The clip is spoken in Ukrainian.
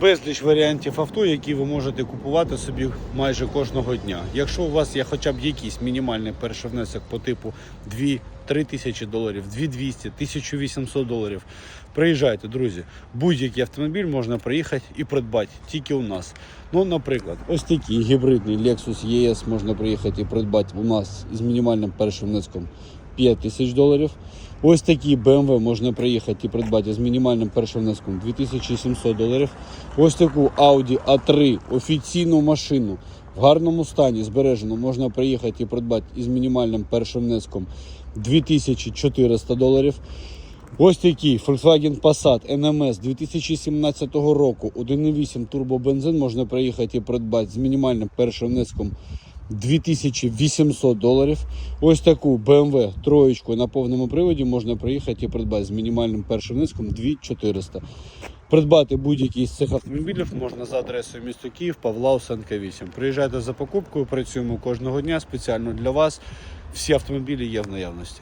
безліч варіантів авто, які ви можете купувати собі майже кожного дня. Якщо у вас є хоча б якийсь мінімальний перший внесок по типу 2-3 тисячі доларів, 2200, 1800 доларів, приїжджайте, друзі. Будь-який автомобіль можна приїхати і придбати тільки у нас. Ну, наприклад, ось такий гібридний Lexus ES можна приїхати і придбати у нас із мінімальним першим внеском 5 тисяч доларів. Ось такий BMW можна приїхати і придбати з мінімальним першим внеском 2700 доларів. Ось таку Audi A3 офіційну машину в гарному стані збережену можна приїхати і придбати із мінімальним першим внеском 2400 доларів. Ось такий Volkswagen Passat NMS 2017 року 1.8 турбобензин можна приїхати і придбати з мінімальним першим внеском 2800 доларів. Ось таку BMW троєчку на повному приводі можна приїхати і придбати з мінімальним першим низком 2400. Придбати будь-який з цих автомобілів можна за адресою місто Київ, Павла Осенка 8. Приїжджайте за покупкою, працюємо кожного дня спеціально для вас. Всі автомобілі є в наявності.